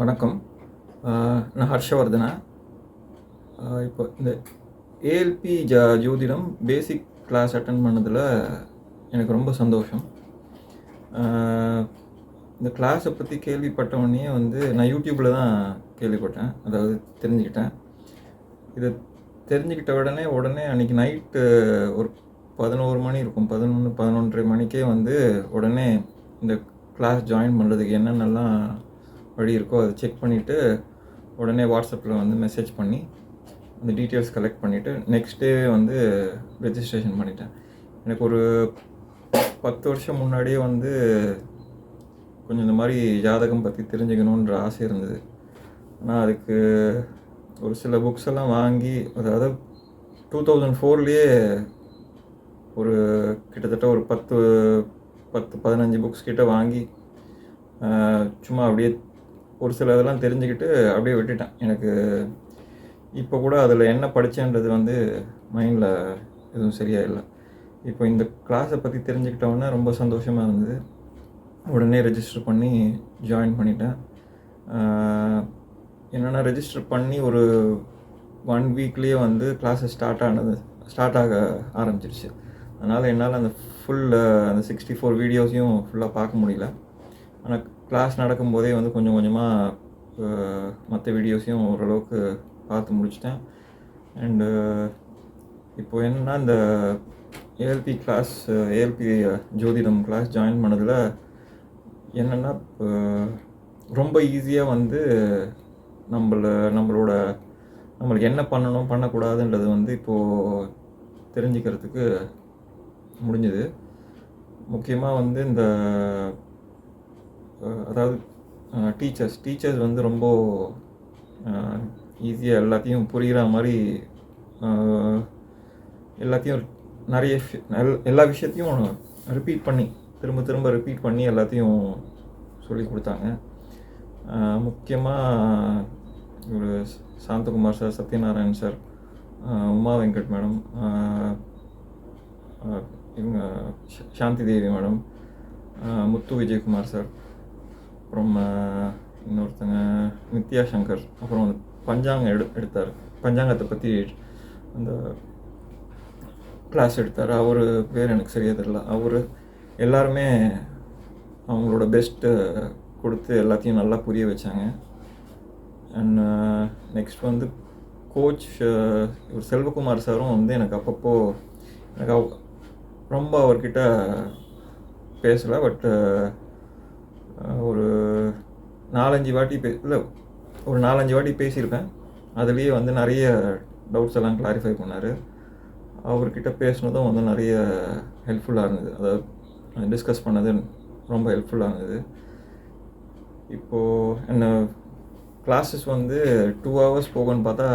வணக்கம். நான் ஹர்ஷவர்தனா. இப்போ இந்த ஏஎல்பி ஜ ஜோதிடம் பேசிக் கிளாஸ் அட்டன் பண்ணதில் எனக்கு ரொம்ப சந்தோஷம். இந்த கிளாஸை பற்றி கேள்விப்பட்டவொடனே வந்து நான் யூடியூப்பில் தான் கேள்விப்பட்டேன். அதாவது தெரிஞ்சுக்கிட்டேன். இதை தெரிஞ்சுக்கிட்ட உடனே உடனே அன்றைக்கி நைட்டு ஒரு பதினோரு மணி இருக்கும். பதினொன்று பதினொன்றரை மணிக்கே வந்து உடனே இந்த கிளாஸ் ஜாயின் பண்ணுறதுக்கு என்னென்னலாம் வழி இருக்கோ அதை செக் பண்ணிவிட்டு உடனே வாட்ஸ்அப்பில் வந்து மெசேஜ் பண்ணி அந்த டீட்டெயில்ஸ் கலெக்ட் பண்ணிவிட்டு நெக்ஸ்ட் டே வந்து ரெஜிஸ்ட்ரேஷன் பண்ணிட்டேன். எனக்கு ஒரு பத்து வருஷம் முன்னாடியே வந்து கொஞ்சம் இந்த மாதிரி ஜாதகம் பற்றி தெரிஞ்சுக்கணுன்ற ஆசை இருந்தது. ஆனால் அதுக்கு ஒரு சில புக்ஸ் எல்லாம் வாங்கி அதாவது டூ தௌசண்ட் ஃபோர்லேயே ஒரு கிட்டத்தட்ட ஒரு பத்து பத்து பதினஞ்சு புக்ஸ் கிட்ட வாங்கி சும்மா அப்படியே ஒரு சில இதெல்லாம் தெரிஞ்சுக்கிட்டு அப்படியே விட்டுட்டேன். எனக்கு இப்போ கூட அதில் என்ன படித்தேன்றது வந்து மைண்டில் எதுவும் சரியாக இல்லை இப்போ இந்த கிளாஸை பற்றி தெரிஞ்சுக்கிட்டோன்னே ரொம்ப சந்தோஷமாக இருந்தது. உடனே ரெஜிஸ்டர் பண்ணி ஜாயின் பண்ணிட்டேன். என்னென்னா ரெஜிஸ்டர் பண்ணி ஒரு ஒன் வீக்லேயே வந்து கிளாஸஸ் ஸ்டார்ட் ஆனது ஸ்டார்ட் ஆக ஆரம்பிச்சிருச்சு. அதனால் என்னால் அந்த ஃபுல் அந்த சிக்ஸ்டி ஃபோர் வீடியோஸையும் ஃபுல்லாக பார்க்க முடியல. ஆனால் கிளாஸ் நடக்கும்போதே வந்து கொஞ்சம் கொஞ்சமாக மற்ற வீடியோஸையும் ஓரளவுக்கு பார்த்து முடிச்சிட்டேன். அண்டு இப்போ என்னன்னா இந்த ஏஎல்பி கிளாஸ் ஏஎல்பி ஜோதிடம் கிளாஸ் ஜாயின் பண்ணதில் என்னென்னா இப்போ ரொம்ப ஈஸியாக வந்து நம்மள நம்மளோட நம்மளுக்கு என்ன பண்ணணும் பண்ணக்கூடாதுன்றது வந்து இப்போது தெரிஞ்சுக்கிறதுக்கு முடிஞ்சுது. முக்கியமாக வந்து இந்த அதாவது டீச்சர்ஸ் டீச்சர்ஸ் வந்து ரொம்ப ஈஸியாக எல்லாத்தையும் புரிகிற மாதிரி எல்லாத்தையும் நிறைய விஷய- எல்- எல்லா விஷயத்தையும் ரிப்பீட் பண்ணி திரும்ப திரும்ப ரிப்பீட் பண்ணி எல்லாத்தையும் சொல்லி கொடுத்தாங்க. முக்கியமாக ஒரு Santhakumar sir Satyanarayan sir Uma Venkat madam இவங்க சாந்தி தேவி மேடம் முத்து விஜயகுமார் சார் அப்புறம் இன்னொருத்தங்க நித்யா சங்கர் அப்புறம் வந்து பஞ்சாங்கம் எடு எடுத்தார். பஞ்சாங்கத்தை பற்றி அந்த கிளாஸ் எடுத்தார். அவர் பேர் எனக்கு சரியாக தெரியல. அவர் எல்லாருமே அவங்களோட பெஸ்ட்டு கொடுத்து எல்லாத்தையும் நல்லா புரிய வச்சாங்க. அண்ட் நெக்ஸ்ட் uh, வந்து கோச் uh, இவர் செல்வகுமார் சாரும் வந்து எனக்கு அப்பப்போ எனக்கு அவ- ரொம்ப அவர்கிட்ட பேசலை. பட்டு ஒரு நாலஞ்சு வாட்டி பே இல்லை ஒரு நாலஞ்சு வாட்டி பேசியிருப்பேன் அதுலேயே வந்து நிறைய டவுட்ஸ் எல்லாம் கிளாரிஃபை பண்ணார். அவர்கிட்ட பேசினதும் வந்து நிறைய ஹெல்ப்ஃபுல்லாக இருந்தது. அதாவது டிஸ்கஸ் பண்ணது ரொம்ப ஹெல்ப்ஃபுல்லாக இருந்தது. இப்போது என்ன கிளாஸஸ் வந்து டூ ஹவர்ஸ் போகும்னு பார்த்தா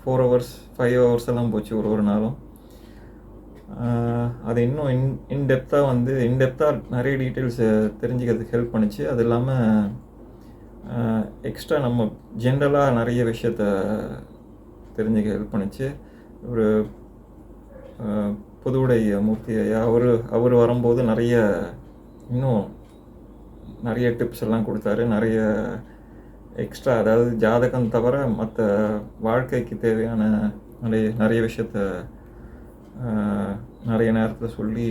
ஃபோர் ஹவர்ஸ் ஃபைவ் ஹவர்ஸ் எல்லாம் போச்சு ஒரு ஒரு நாளும். அது இன்னும் இன் இன்டெப்த்தாக வந்து இன்டெப்த்தாக நிறைய டீட்டெயில்ஸ் தெரிஞ்சுக்கிறதுக்கு ஹெல்ப் பண்ணுச்சு. அது இல்லாமல் எக்ஸ்ட்ரா நம்ம ஜென்ரலாக நிறைய விஷயத்த தெரிஞ்சுக்க ஹெல்ப் பண்ணுச்சு. ஒரு புதுவுடைய புதுவுடை மூர்த்தி ஐயா அவர் அவர் வரும்போது நிறைய இன்னும் நிறைய டிப்ஸ் எல்லாம் கொடுத்தாரு. நிறைய எக்ஸ்ட்ரா அதாவது ஜாதகம் தவிர மற்ற வாழ்க்கைக்கு தேவையான நிறைய நிறைய விஷயத்த நிறைய நேரத்தில் சொல்லி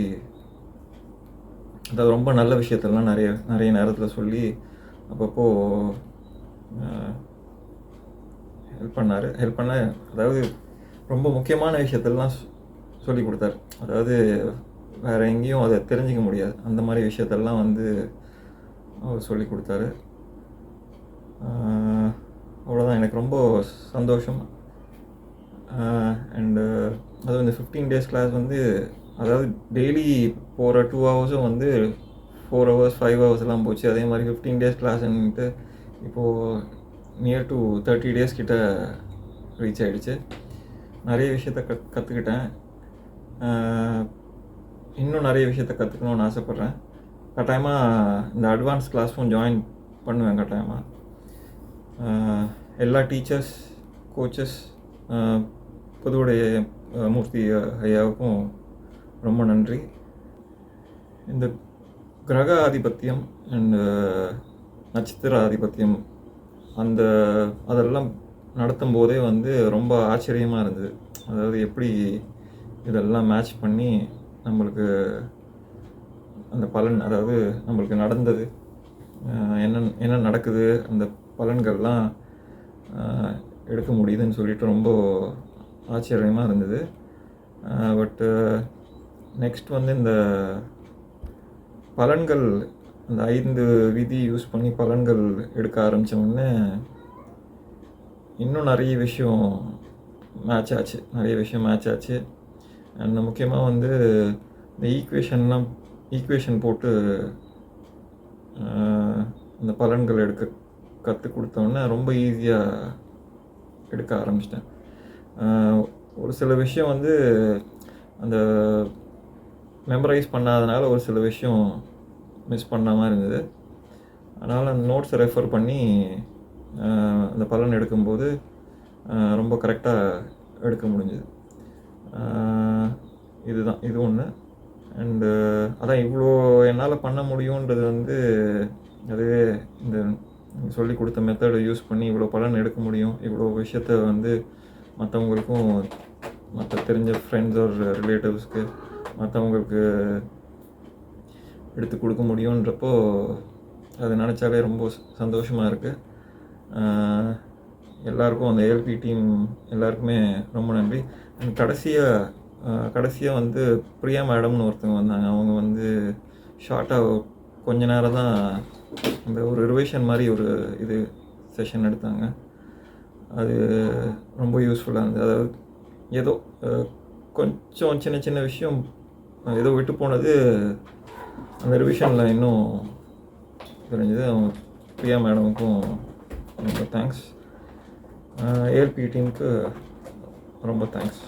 அதாவது ரொம்ப நல்ல விஷயத்தெல்லாம் நிறைய நிறைய நேரத்தில் சொல்லி அப்பப்போ ஹெல்ப் பண்ணார். ஹெல்ப் பண்ண அதாவது ரொம்ப முக்கியமான விஷயத்தெல்லாம் சொல்லி கொடுத்தாரு. அதாவது வேறு எங்கேயும் அதை தெரிஞ்சிக்க முடியாது. அந்த மாதிரி விஷயத்தெல்லாம் வந்து அவர் சொல்லி கொடுத்தாரு. அவ்வளோதான் எனக்கு ரொம்ப சந்தோஷம். அண்டு அதுவும் இந்த ஃபிஃப்டீன் டேஸ் கிளாஸ் வந்து அதாவது டெய்லி போகிற டூ ஹவர்ஸும் வந்து ஃபோர் ஹவர்ஸ் ஃபைவ் ஹவர்ஸ் எல்லாம் போச்சு. அதே மாதிரி ஃபிஃப்டீன் டேஸ் கிளாஸ்ன்ட்டு இப்போது நியர் டு தேர்ட்டி டேஸ் கிட்ட ரீச் ஆகிடுச்சு நிறைய விஷயத்த கத் கற்றுக்கிட்டேன் இன்னும் நிறைய விஷயத்த கற்றுக்கணும்னு ஆசைப்பட்றேன். கட்டாயமாக இந்த அட்வான்ஸ் கிளாஸும் ஜாயின் பண்ணுவேன் கட்டாயமாக எல்லா டீச்சர்ஸ் கோச்சஸ் புதுவுடைய மூர்த்தி ஐயாவுக்கும் ரொம்ப நன்றி. இந்த கிரக ஆதிபத்தியம் அண்ட் நட்சத்திர ஆதிபத்தியம் அந்த அதெல்லாம் நடத்தும் போதே வந்து ரொம்ப ஆச்சரியமாக இருந்தது. அதாவது எப்படி இதெல்லாம் மேட்ச் பண்ணி நம்மளுக்கு அந்த பலன் அதாவது நம்மளுக்கு நடந்தது. என்ன என்ன நடக்குது அந்த பலன்கள்லாம் எடுக்க முடியுதுன்னு சொல்லிட்டு ரொம்ப ஆச்சரியமாக இருந்தது. பட்டு நெக்ஸ்ட் வந்து இந்த பலன்கள் அந்த ஐந்து விதி யூஸ் பண்ணி பலன்கள் எடுக்க ஆரம்பிச்ச உடனே இன்னும் நிறைய விஷயம் மேட்ச் ஆச்சு. நிறைய விஷயம் மேட்ச் ஆச்சு. அண்ட் முக்கியமாக வந்து இந்த ஈக்குவேஷன்லாம் ஈக்குவேஷன் போட்டு அந்த பலன்கள் எடுக்க கற்றுக் கொடுத்தோன்னே ரொம்ப ஈஸியாக எடுக்க ஆரம்பிச்சிட்டேன். ஒரு சில விஷயம் வந்து அந்த மெமரைஸ் பண்ணாதனால ஒரு சில விஷயம் மிஸ் பண்ண மாதிரி இருந்தது. அதனால் அந்த நோட்ஸை ரெஃபர் பண்ணி அந்த பலன் எடுக்கும்போது ரொம்ப கரெக்டாக எடுக்க முடிஞ்சுது. இதுதான் இது ஒன்று அண்டு அதான் இவ்வளோ என்னால் பண்ண முடியுன்றது வந்து அதுவே இந்த சொல்லி கொடுத்த மெத்தடை யூஸ் பண்ணி இவ்வளோ பலன் எடுக்க முடியும் இவ்வளோ விஷயத்த வந்து மற்றவங்களுக்கும் மற்ற தெரிஞ்ச ஃப்ரெண்ட்ஸ் ஒரு ரிலேட்டிவ்ஸ்க்கு மற்றவங்களுக்கு எடுத்து கொடுக்க முடியுன்றப்போ அது நினச்சாலே ரொம்ப சந்தோஷமாக இருக்குது எல்லாருக்கும் அந்த ஏஎல்பி டீம் எல்லாருக்குமே ரொம்ப நன்றி. கடைசியாக கடைசியாக வந்து பிரியா மேடம்னு ஒருத்தவங்க வந்தாங்க. அவங்க வந்து ஷார்ட்டாக கொஞ்ச நேரம் தான் அந்த ஒரு ரிவேஷன் மாதிரி ஒரு இது செஷன் எடுத்தாங்க. அது ரொம்ப யூஸ்ஃபுல்லாக இருந்தது. அதாவது ஏதோ கொஞ்சம் சின்ன சின்ன விஷயம் ஏதோ விட்டு போனது அந்த ரிவிஷனில் இன்னும் தெரிஞ்சது. அவங்க பிரியா மேடமுக்கும் ரொம்ப தேங்க்ஸ் ஏல்பி டீமுக்கு ரொம்ப தேங்க்ஸ்